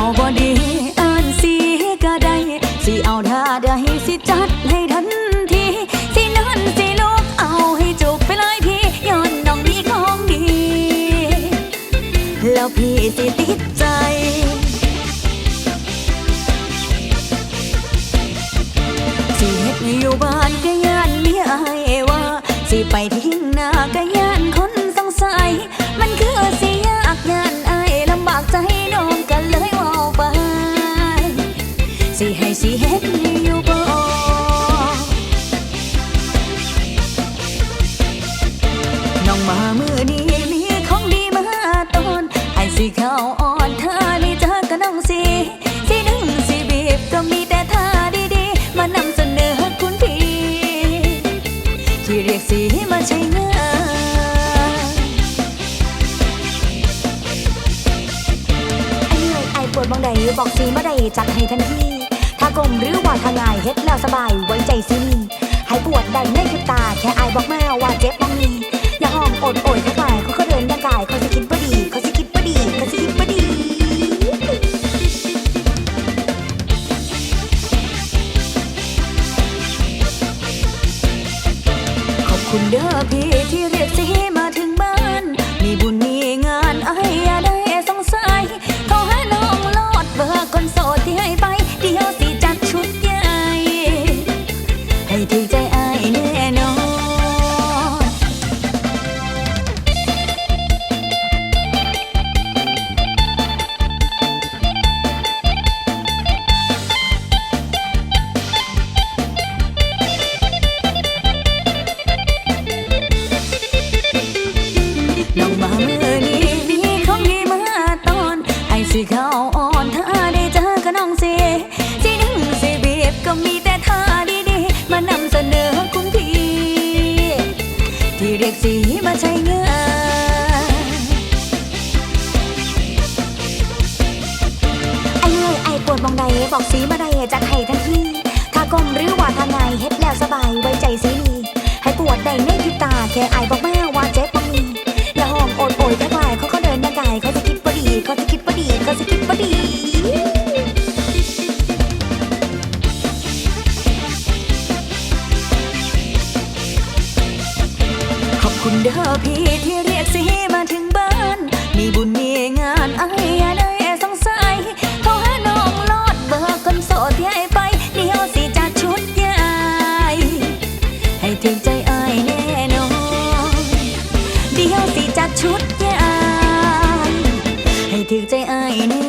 าบ่ดีอิ้นสีก็ได้สีเอาท่าได้สิจัดให้ทันทีสีนั่นสิลูกเอาให้จุกไปเลยพี่ย้อนน้องมีของดี แล้วพี่สิติดใจสีเห็ดอยู่บ้านก็ย่านมียอายว่าสีไปทิ้งหน้าก็ย่าน สิให้สิเห็ดอยู่บ่น้องมามือนี้มีของดีมาตอนไอ้สิเข้าออนท่า บอกสีมาได้จัดให้ทันทีถ้ากลมหรือว่าทางายเฮ็ดแล้วสบายไว้ใจสินี่ให้ปวดได้ในพริบตา แค่อายบอกแมาว่าเจ็บบ้างนีอย่าห้องอดโอยทักทายเขาก็เดินยังกายเขาสิคิดบ่ดีเขาสิคิดบ่ดีเขาสิคิดบ่ดีขอบคุณเด้อพี่ที่เรียกสิม อ่อนถ้าได้เจอกับน้องสิสิดึงสิบีบก็มีแต่ท่าดีๆ มานำเสนอคุณพี่ ที่เรียกสีมาใช้งานไอ้เหนื่อยไอ้ปวดมองใดบอกสีมาได้จัดให้ทันทีถ้ากลมหรือว่าทางไงเฮ็ดแล้วสบายไว้ใจสีนีให้ปวดได้ในพิตาแค่ไอ้บอก ก็สกิปปดีขอบคุณเด้อพี่ที่เรียกสิมาถึงบ้าน มีบุญมีงานอ้ยาได้สงสัยเขาหาน้องลอดเบอร์คนโสดที่ไอไป เดี๋ยวสิจัดชุดใหญ่ให้ถึงใจไอ้แน่นอน เดี๋ยวสิจัดชุด ถึกใจอ้ายแน่